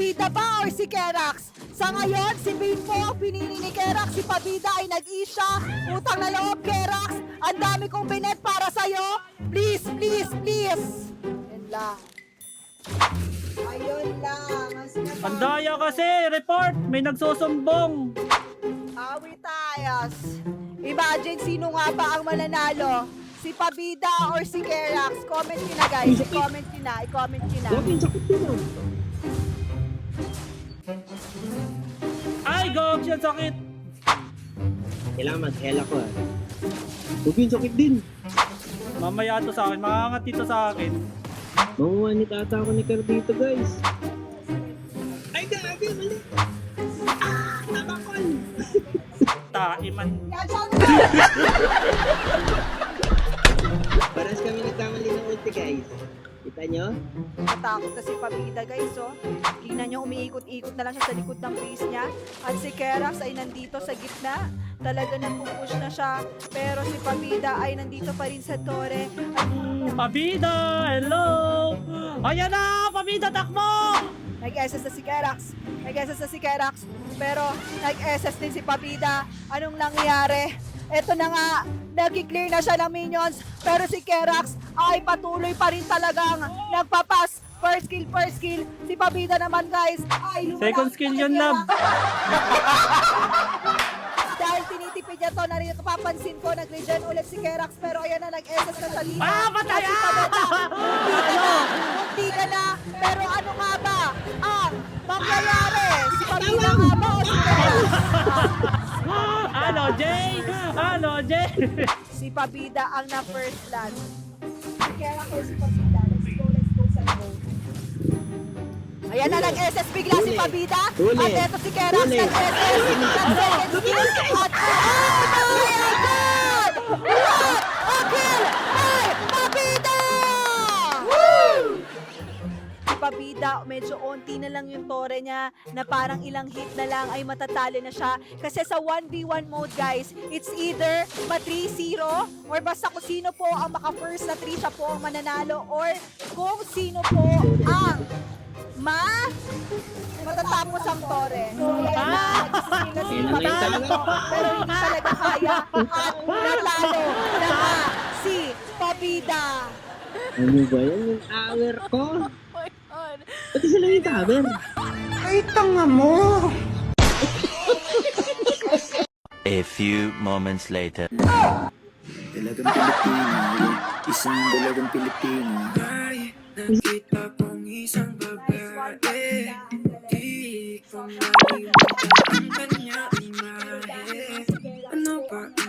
Pabida ba or si Kerax? Sa ngayon, si Bimbo ang pinili ni Kerax, si Pabida ay nag-isya. Utang na loob, Kerax. Ang dami kong binet para sa'yo. Please, please, please. Yan lang. Ayun lang. Ang sinasabi Ang daya kasi, report! May nagsusumbong! Awi tayas. Imagine sino nga ba ang mananalo? Si Pabida or si Kerax? Comment nyo na guys. I-comment nyo na. I-comment nyo na. Ang sakit! Kailangan mag-hela ko ah. Ang sakit din. Mamaya to sa akin, makangat dito sa akin. Mamuha ni tata ako ni Cardito guys. Ay, grabe, mali. Ah, tabakol. Taiman. Paras kami nagkamali ulti guys. Kita nyo? Natakot na si Pabida guys oh. Tingnan nyo umiikot-ikot na lang siya sa likod ng face niya. At si Kerax ay nandito sa gitna. Talaga nagpupush na siya. Pero si Pabida ay nandito pa rin sa tore. At Pabida! Hello! Ayan na! Pabida, takbo! Nag-SS na si Kerax. Nag-SS na si Kerax. Pero nag-SS din si Pabida. Anong nangyari? Eto na nga, nag-clear na siya ng minions. Pero si Kerax ay patuloy pa rin talagang nagpapas. First kill, first kill. Si Pabida naman guys ay Second skill yun, love. Dahil tinitipid niya to, narito papansin ko, nag-regen ulit si Kerax. Pero ayan na, nag-SS na sa lima. Ah, patay! At Jay? si Pabida ang na first. Si Kerax or si Pabida? Let's go, let's go sa go. Ayan na, nag-SS bigla si. Pabida. At eto si Huli. nag-SS. Skill. At, Si Pabida, medyo onti na lang yung tore niya na parang ilang hit na lang ay matatalo na siya. Kasi sa 1v1 mode guys, it's either ma 3-0 or basta kung sino po ang maka-first na 3 siya po ang mananalo or kung sino po ang ma matatapos ang tore. So, ayan na, nagsisigil na si Kailan na Pabida yun po, pero hindi talaga kaya at natalo na si Pabida. Ano ba yan? Yung tower ko? Pati sila yung tower. A few moments later. Dalagang Pilipino, isang dalagang Pilipino. Nakita kong isang babae Di ko malimutan ang kanyang imahe Ano ba